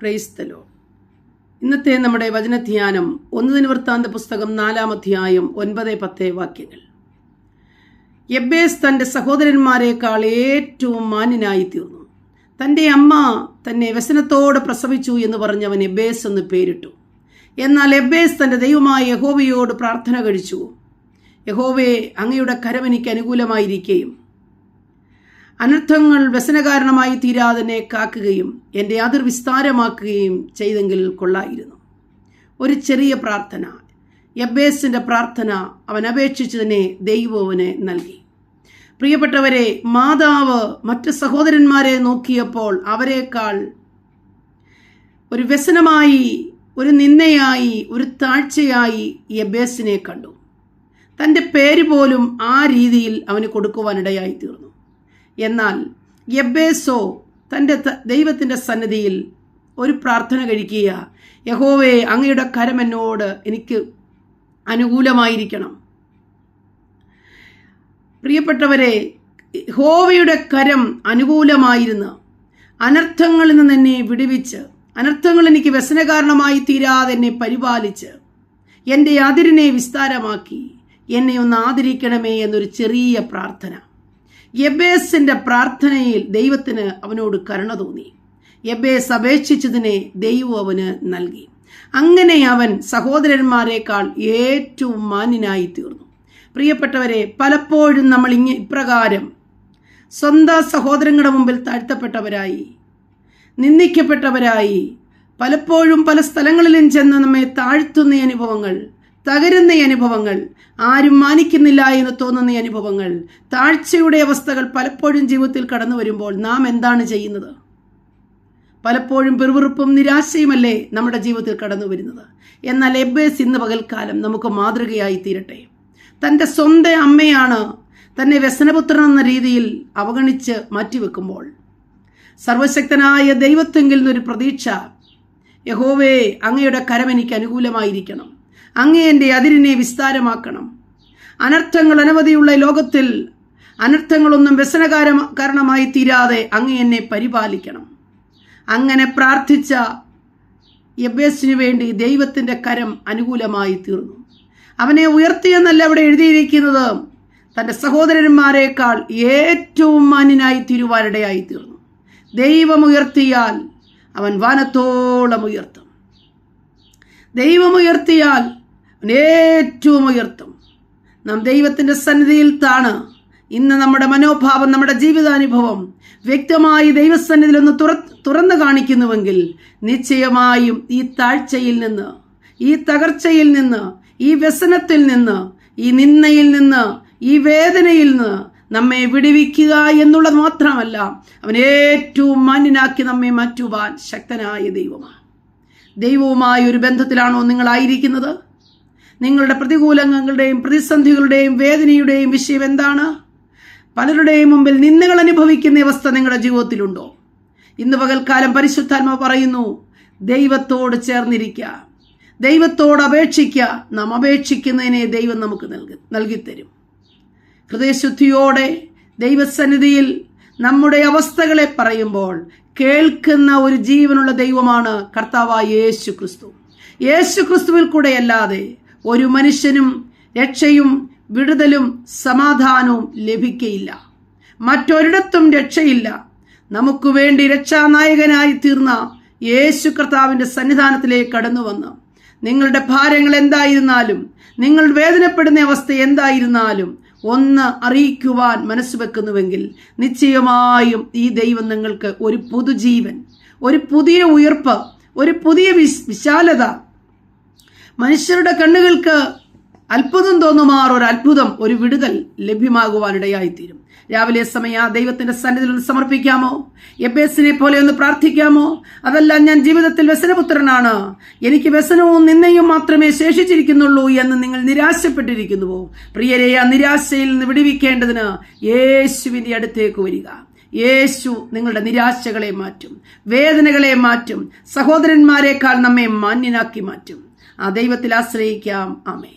പ്രൈസ്തലോ ഇന്നത്തെ നമ്മുടെ വചനധ്യാനം ഒന്ന് നിവൃത്താന്ത പുസ്തകം നാലാം അധ്യായം ഒൻപത് പത്ത് വാക്യങ്ങൾ. എബേസ് തന്റെ സഹോദരന്മാരെക്കാൾ ഏറ്റവും മാന്യനായി തീർന്നു തന്റെ അമ്മ തന്നെ വ്യസനത്തോടെ പ്രസവിച്ചു എന്ന് പറഞ്ഞവൻ എബേസ് എന്ന് പേരിട്ടു. എന്നാൽ എബേസ് തന്റെ ദൈവമായ യഹോവയോട് പ്രാർത്ഥന കഴിച്ചു. യഹോവയെ അങ്ങയുടെ കരം എനിക്ക് അനുകൂലമായിരിക്കുകയും അനർത്ഥങ്ങൾ വ്യസനകാരണമായി തീരാതെ കാക്കുകയും എന്റെ അതിർ വിസ്താരമാക്കുകയും ചെയ്തെങ്കിൽ കൊള്ളായിരുന്നു. ഒരു ചെറിയ പ്രാർത്ഥന. യബേസിന്റെ പ്രാർത്ഥന അവൻ അപേക്ഷിച്ചതിനെ ദൈവവന് നൽകി. പ്രിയപ്പെട്ടവരെ മാതാവ് മറ്റ് സഹോദരന്മാരെ നോക്കിയപ്പോൾ അവരെക്കാൾ ഒരു വ്യസനമായി ഒരു നിന്നയായി ഒരു താഴ്ചയായി യബേസിനെ കണ്ടു. തന്റെ പേര് പോലും ആ രീതിയിൽ അവന് കൊടുക്കുവാനിടയായി തീർന്നു എന്നാൽ യബേസോ തന്റെ ദൈവത്തിന്റെ സന്നിധിയിൽ ഒരു പ്രാർത്ഥന കഴിക്കുക. യഹോവേ അങ്ങയുടെ കരം എന്നോട് എനിക്ക് അനുകൂലമായിരിക്കണം. പ്രിയപ്പെട്ടവരെ ഹോവയുടെ കരം അനുകൂലമായിരുന്ന് അനർത്ഥങ്ങളിൽ നിന്ന് എന്നെ വിടുവിച്ച് അനർത്ഥങ്ങൾ എനിക്ക് വ്യസനകാരണമായി തീരാതെ എന്നെ പരിപാലിച്ച് എന്റെ അതിരിനെ വിസ്താരമാക്കി എന്നെ ഒന്ന് ആദരിക്കണമേ എന്നൊരു ചെറിയ പ്രാർത്ഥന. യബേസിന്റെ പ്രാർത്ഥനയിൽ ദൈവത്തിന് അവനോട് കരുണ തോന്നി. യബേസ് അപേക്ഷിച്ചതിനെ ദൈവം അവന് നൽകി. അങ്ങനെ അവൻ സഹോദരന്മാരെക്കാൾ ഏറ്റവും മാന്യനായി തീർന്നു. പ്രിയപ്പെട്ടവരെ പലപ്പോഴും നമ്മൾ ഇങ്ങ ഇപ്രകാരം സ്വന്തം സഹോദരങ്ങളുടെ മുമ്പിൽ താഴ്ത്തപ്പെട്ടവരായി നിന്ദിക്കപ്പെട്ടവരായി പലപ്പോഴും പല സ്ഥലങ്ങളിലും ചെന്ന് നമ്മെ താഴ്ത്തുന്ന അനുഭവങ്ങൾ തകരുന്ന അനുഭവങ്ങൾ. ആരും മാനിക്കുന്നില്ല എന്ന് തോന്നുന്ന അനുഭവങ്ങൾ. താഴ്ചയുടെ അവസ്ഥകൾ പലപ്പോഴും ജീവിതത്തിൽ കടന്നു വരുമ്പോൾ നാം എന്താണ് ചെയ്യുന്നത്? പലപ്പോഴും പെറുവിറുപ്പും നിരാശയുമല്ലേ നമ്മുടെ ജീവിതത്തിൽ കടന്നു വരുന്നത്? എന്നാൽ എബേസ് ഇന്ന് പകൽക്കാലം നമുക്ക് മാതൃകയായി തീരട്ടെ. തന്റെ സ്വന്തം അമ്മയാണ് തന്നെ വ്യസനപുത്രൻ എന്ന രീതിയിൽ അവഗണിച്ച് മാറ്റിവെക്കുമ്പോൾ. സർവശക്തനായ ദൈവത്തെങ്കിൽ നിന്നൊരു പ്രതീക്ഷ യഹോവേ അങ്ങയുടെ കരം എനിക്ക് അനുകൂലമായിരിക്കണം. അങ്ങേ എന്റെ അതിരിനെ വിസ്താരമാക്കണം. അനർത്ഥങ്ങൾ അനവധിയുള്ള ലോകത്തിൽ അനർത്ഥങ്ങളൊന്നും വ്യസനകാര കാരണമായി തീരാതെ അങ്ങ് എന്നെ പരിപാലിക്കണം. അങ്ങനെ പ്രാർത്ഥിച്ച യബേസിനു വേണ്ടി ദൈവത്തിന്റെ കരം അനുകൂലമായി തീർന്നു. അവനെ ഉയർത്തിയെന്നല്ല അവിടെ എഴുതിയിരിക്കുന്നത്. തന്റെ സഹോദരന്മാരെക്കാൾ ഏറ്റവും മാന്യനായി തീരുവാനിടയായി തീർന്നു. ദൈവം ഉയർത്തിയാൽ അവൻ വാനത്തോളം ഉയർത്തും. ദൈവം ഉയർത്തിയാൽ ഏറ്റവും ഉയർത്തും നാം ദൈവത്തിന്റെ സന്നിധിയിൽ താണ്. ഇന്ന് നമ്മുടെ മനോഭാവം നമ്മുടെ ജീവിതാനുഭവം വ്യക്തമായി ദൈവസന്നിധിയിൽ ഒന്ന് തുറ തുറന്നു കാണിക്കുന്നുവെങ്കിൽ നിശ്ചയമായും ഈ താഴ്ചയിൽ നിന്ന് ഈ തകർച്ചയിൽ നിന്ന് ഈ വ്യസനത്തിൽ നിന്ന് ഈ നിന്നയിൽ നിന്ന് ഈ വേദനയിൽ നിന്ന് നമ്മെ വിടുവിക്കുക എന്നുള്ളത് മാത്രമല്ല അവൻ ഏറ്റവും മാന്യനാക്കി നമ്മെ മാറ്റുവാൻ ശക്തനായ ദൈവമാണ്. ദൈവവുമായ ഒരു ബന്ധത്തിലാണോ നിങ്ങളായിരിക്കുന്നത്? നിങ്ങളുടെ പ്രതികൂലങ്ങളുടെയും പ്രതിസന്ധികളുടെയും വേദനയുടെയും വിഷയം എന്താണ്? പലരുടെയും മുമ്പിൽ നിന്നുകൾ അനുഭവിക്കുന്ന അവസ്ഥ നിങ്ങളുടെ ജീവിതത്തിലുണ്ടോ? ഇന്ന് പകൽക്കാലം പരിശുദ്ധാത്മ പറയുന്നു ദൈവത്തോട് ചേർന്നിരിക്കുക ദൈവത്തോട് അപേക്ഷിക്കുക നാം അപേക്ഷിക്കുന്നതിനെ ദൈവം നമുക്ക് നൽകി നൽകിത്തരും. ഹൃദയശുദ്ധിയോടെ ദൈവസന്നിധിയിൽ നമ്മുടെ അവസ്ഥകളെ പറയുമ്പോൾ കേൾക്കുന്ന ഒരു ജീവനുള്ള ദൈവമാണ് കർത്താവായ യേശു ക്രിസ്തു യേശു ക്രിസ്തുവിൽ കൂടെയല്ലാതെ ഒരു മനുഷ്യനും രക്ഷയും വിടുതലും സമാധാനവും ലഭിക്കയില്ല. മറ്റൊരിടത്തും രക്ഷയില്ല. നമുക്ക് വേണ്ടി രക്ഷാനായകനായി തീർന്ന യേശു കർത്താവിന്റെ സന്നിധാനത്തിലേക്ക് കടന്നു വന്ന് നിങ്ങളുടെ ഭാരങ്ങൾ എന്തായിരുന്നാലും നിങ്ങൾ വേദനപ്പെടുന്ന അവസ്ഥ എന്തായിരുന്നാലും ഒന്ന് അറിയിക്കുവാൻ മനസ്സ് വെക്കുന്നുവെങ്കിൽ നിശ്ചയമായും ഈ ദൈവം നിങ്ങൾക്ക് ഒരു പുതുജീവൻ ഒരു പുതിയ ഉയർപ്പ് ഒരു പുതിയ വിശാലത മനുഷ്യരുടെ കണ്ണുകൾക്ക് അത്ഭുതം തോന്നുമാർ ഒരു അത്ഭുതം ഒരു വിടുതൽ ലഭ്യമാകുവാനിടയായിത്തീരും. രാവിലെ സമയ ദൈവത്തിന്റെ സന്നിധിയിൽ ഒന്ന് സമർപ്പിക്കാമോ? എബേസിനെ പോലെ ഒന്ന് പ്രാർത്ഥിക്കാമോ? അതല്ല ഞാൻ ജീവിതത്തിൽ വ്യസനപുത്രനാണ്. എനിക്ക് വ്യസനവും നിന്നെയും മാത്രമേ ശേഷിച്ചിരിക്കുന്നുള്ളൂ എന്ന് നിങ്ങൾ നിരാശപ്പെട്ടിരിക്കുന്നുവോ? പ്രിയരെ ആ നിരാശയിൽ നിന്ന് വിടിവിക്കേണ്ടതിന് യേശുവിന്റെ അടുത്തേക്ക് വരിക. യേശു നിങ്ങളുടെ നിരാശകളെ മാറ്റും വേദനകളെ മാറ്റും സഹോദരന്മാരെക്കാൾ നമ്മെ മാന്യനാക്കി മാറ്റും. ആ ദൈവത്തിൽ ആശ്രയിക്കാം. ആമേ